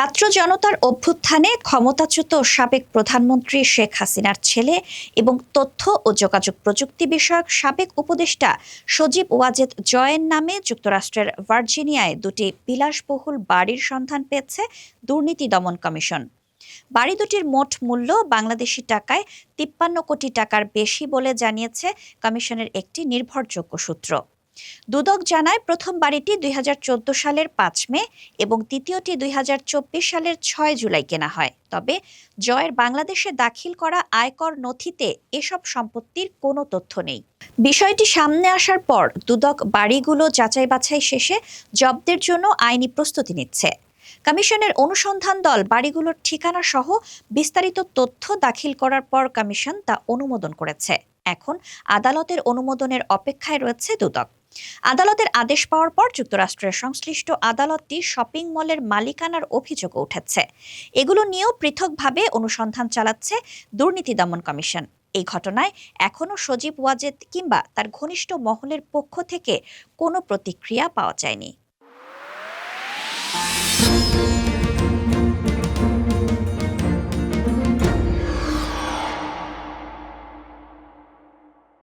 ছাত্র জনতার অভ্যুত্থানে ক্ষমতাচ্যুত সাবেক প্রধানমন্ত্রী শেখ হাসিনার ছেলে এবং তথ্য ও যোগাযোগ প্রযুক্তি বিষয়ক সাবেক উপদেষ্টা সজীব ওয়াজেদ জয়ের নামে যুক্তরাষ্ট্রের ভার্জিনিয়ায় দুটি বিলাসবহুল বাড়ির সন্ধান পেয়েছে দুর্নীতি দমন কমিশন। বাড়ি দুটির মোট মূল্য বাংলাদেশি টাকায় তিপ্পান্ন কোটি টাকার বেশি বলে জানিয়েছে কমিশনের একটি নির্ভরযোগ্য সূত্র। দুদক জানায় প্রথম বাড়িটি দুই হাজার চোদ্দ সালের পাঁচ মে এবং দ্বিতীয়টি দুই হাজার চব্বিশ সালের ছয় জুলাই কেনা হয়। তবে জয়ের বাংলাদেশে দাখিল করা আয়কর নথিতে এসব সম্পত্তির কোনো তথ্য নেই। বিষয়টি সামনে আসার পর দুদক বাড়িগুলো যাচাই বাছাই শেষে জব্দের জন্য আইনি প্রস্তুতি নিচ্ছে। কমিশনের অনুসন্ধান দল বাড়িগুলোর ঠিকানা সহ বিস্তারিত তথ্য দাখিল করার পর কমিশন তা অনুমোদন করেছে। এখন আদালতের অনুমোদনের অপেক্ষায় রয়েছে দুদক। আদালতের আদেশ পাওয়ার পর যুক্তরাষ্ট্রের সংশ্লিষ্ট আদালতটি শপিং মলের মালিকানার অভিযোগ উঠেছে। এগুলো নিয়েও পৃথকভাবে অনুসন্ধান চালাচ্ছে দুর্নীতি দমন কমিশন। এই ঘটনায় এখনও সজীব ওয়াজেদ কিংবা তার ঘনিষ্ঠ মহলের পক্ষ থেকে কোনো প্রতিক্রিয়া পাওয়া যায়নি।